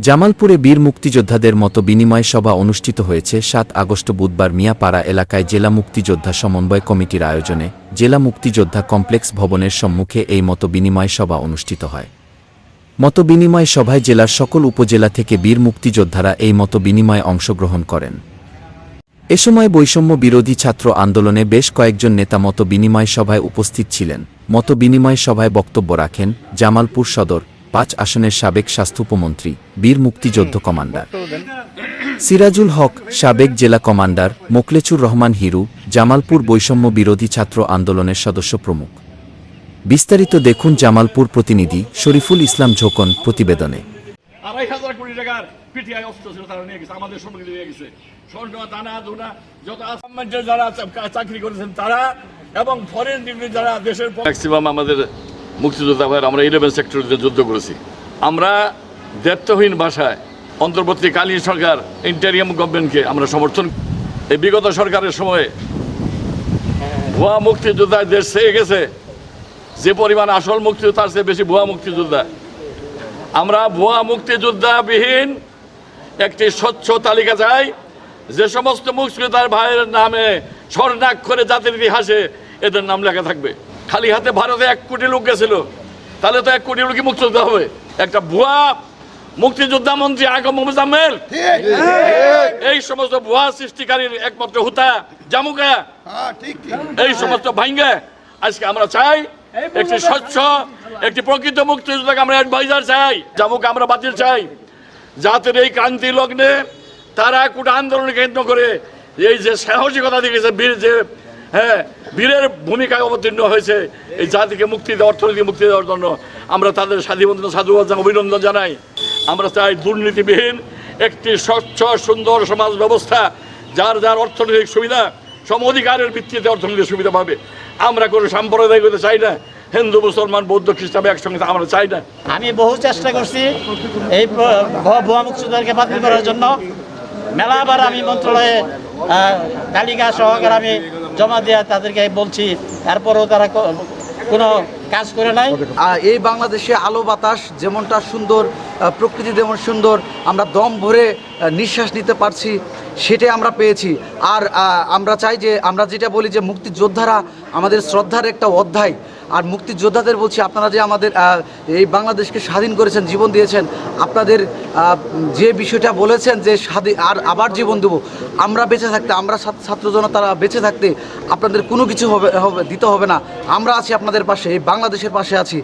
জামালপুরে বীর মুক্তিযোদ্ধাদের মতো বিনিময় সভা অনুষ্ঠিত হয়েছে সাত আগস্ট বুধবার মিয়াপাড়া এলাকায় জেলা মুক্তিযোদ্ধা সমন্বয় কমিটির আয়োজনে জেলা মুক্তিযোদ্ধা কমপ্লেক্স ভবনের সম্মুখে এই মতো বিনিময় সভা অনুষ্ঠিত হয়। মত বিনিময় সভায় জেলার সকল উপজেলা থেকে বীর মুক্তিযোদ্ধারা এই মত বিনিময়ে অংশগ্রহণ করেন। এ সময় বৈষম্য বিরোধী ছাত্র আন্দোলনে বেশ কয়েকজন নেতা মত বিনিময় সভায় উপস্থিত ছিলেন। মত বিনিময় সভায় বক্তব্য রাখেন জামালপুর সদর পাঁচ আসনের সাবেক স্বাস্থ্য উপমন্ত্রী বীর মুক্তিযোদ্ধ কমান্ডার। সিরাজুল হক সাবেক জেলা কমান্ডার মোকলেচুর রহমান হিরু জামালপুর বৈষম্য বিরোধী ছাত্র আন্দোলনের সদস্য প্রমুখ। বিস্তারিত দেখুন জামালপুর প্রতিনিধি শরীফুল ইসলাম ঝোকন প্রতিবেদনে। আড়াই হাজার কোটি টাকার পিটিআই অস্ত্র ছিল তারা নিয়ে গেছে আমাদের সম্পর্কে নিয়ে গেছে। স্বর্ণ দানা দুনা যত যারা চাকরি করেছেন তারা এবং ফরেন ডিগ্রি যারা দেশের ম্যাক্সিমাম আমাদের মুক্তিযোদ্ধা ভাইয়ের, আমরা ইলেভেন সেক্টরে যুদ্ধ করেছি। আমরা দায়িত্বহীন ভাষায় অন্তর্বর্তীকালীন সরকার ইন্টারিয়াম গভর্নমেন্টকে আমরা সমর্থন এই বিগত সরকারের সময়ে ভুয়া মুক্তিযোদ্ধা দেশ ছেয়ে গেছে। যে পরিমাণ আসল মুক্তিযোদ্ধা তার চেয়ে বেশি ভুয়া মুক্তিযোদ্ধা। আমরা ভুয়া মুক্তিযোদ্ধাবিহীন একটি স্বচ্ছ তালিকা চাই। যে সমস্ত মুক্তিযোদ্ধার ভাইয়ের নামে স্বর্ণাক্ষরে জাতির ইতিহাসে এদের নাম লেখা থাকবে। খালি হাতে ভারতে এক কোটি লোক গেছিল। তাহলে তো এক কোটি লোকই মুক্তিযোদ্ধা হবে। একটা ভুয়া মুক্তিযোদ্ধা মন্ত্রী আগম মোজাম্মেল এই সমস্ত ভুয়া সৃষ্টিকারীর একমাত্র হুতা জামুকা। এই সমস্ত ভাঙ্গে আজকে আমরা চাই একটি স্বচ্ছ একটি প্রকৃত মুক্তিযোদ্ধাকে আমরা অ্যাডভাইজার চাই জামুকে আমরা বাতিল চাই। জাতির এই ক্রান্তি লগ্নে তারা কোটা আন্দোলন কেন্দ্র করে এই যে সাহসিকতা দেখেছে বীর যে হ্যাঁ বীরের ভূমিকায় অবতীর্ণ হয়েছে। এই জাতিকে মুক্তি দেওয়া অর্থনীতি মুক্তি দেওয়ার জন্য আমরা তাদের স্বাধীনতা জানাই, অভিনন্দন জানাই। আমরা চাই দুর্নীতিবিহীন একটি স্বচ্ছ সুন্দর সমাজ ব্যবস্থা যার যার অর্থনৈতিক সুবিধা সম অধিকারের ভিত্তিতে অর্থনৈতিক সুবিধা পাবে। আমরা কোনো সাম্প্রদায়িকতা চাই না। হিন্দু মুসলমান বৌদ্ধ খ্রিস্টান একসঙ্গে আমরা চাই না। আমি বহু চেষ্টা করছি এই প- ভুয়া ভুয়া মুক্তিযোদ্ধাকে বাতিল করার জন্য। মেলাবার আমি মন্ত্রণালয়ে তালিকা সহকারে আমি জমা দেওয়া তাদেরকে বলছি তারপরেও তারা কোনো কাজ করে নাই। এই বাংলাদেশে আলো বাতাস যেমনটা সুন্দর প্রকৃতি যেমন সুন্দর, আমরা দম ভরে নিঃশ্বাস নিতে পারছি, সেটাই আমরা পেয়েছি। আর আমরা চাই যে, আমরা যেটা বলি যে মুক্তিযোদ্ধারা আমাদের শ্রদ্ধার একটা অধ্যায় আর মুক্তিযোদ্ধাদের বলছি, আপনারা যে আমাদের এই বাংলাদেশকে স্বাধীন করেছেন, জীবন দিয়েছেন, আপনাদের যে বিষয়টা বলেছেন যে স্বাধীন, আর আবার জীবন দেবো, আমরা বেঁচে থাকতে, আমরা ছাত্র- জনতারা বেঁচে থাকতে আপনাদের কোনো কিছু হবে হবে, দিতে হবে না। আমরা আছি আপনাদের পাশে, এই বাংলাদেশের পাশে আছি।